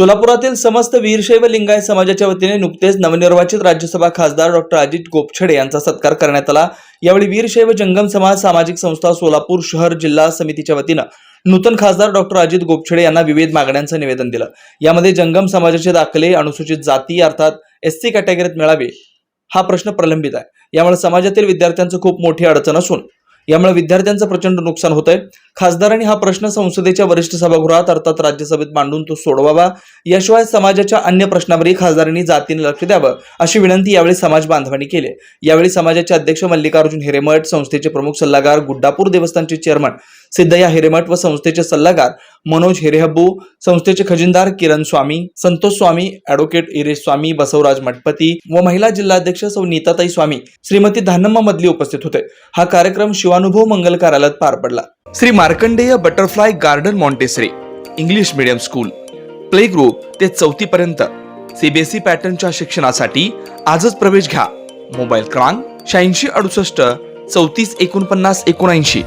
सोलापुरातील समस्त वीरशैव लिंगायत समाजाच्या वतीने नुकतेच नवनिर्वाचित राज्यसभा खासदार डॉक्टर अजित गोपछडे यांचा सत्कार करण्यात आला. यावेळी वीरशैव जंगम समाज सामाजिक संस्था सोलापूर शहर जिल्हा समितीच्या वतीनं नूतन खासदार डॉक्टर अजित गोपछडे यांना विविध मागण्यांचं निवेदन दिलं. यामध्ये जंगम समाजाचे दाखले अनुसूचित जाती अर्थात एस सी कॅटेगरीत मिळावे हा प्रश्न प्रलंबित आहे. यामुळे समाजातील विद्यार्थ्यांचं खूप मोठी अडचण असून यामुळे विद्यार्थ्यांचं प्रचंड नुकसान होत आहे खासदारांनी हा प्रश्न संसदेच्या वरिष्ठ सभागृहात अर्थात राज्यसभेत मांडून तो सोडवावा. याशिवाय समाजाच्या अन्य प्रश्नावरही खासदारांनी जातीने लक्ष द्यावं अशी विनंती यावेळी समाज बांधवांनी केली. यावेळी समाजाचे अध्यक्ष मल्लिकार्जुन हिरेमठ संस्थेचे प्रमुख सल्लागार गुड्डापूर देवस्थानचे चेअरमन सिद्धया हिरेमठ व संस्थेचे सल्लागार मनोज हिरेहब्बू संस्थेचे खजिनदार किरण स्वामी संतोष स्वामी ॲडव्होकेट इरेश स्वामी बसवराज मठपती व महिला जिल्हाध्यक्ष सौ नीताताई स्वामी श्रीमती धानम्मा मधली उपस्थित होते. हा कार्यक्रम शिवानुभव मंगल कार्यालयात पार पडला. Shri Markandey butterfly garden Montessori English medium school. Play group ते चौथी पर्यंत. सीबीएसई पॅटर्नच्या शिक्षणासाठी आजच प्रवेश घ्या. मोबाईल क्रमांक शहाऐंशी अडुसष्ट चौतीस एकोणपन्नास एकोणऐंशी.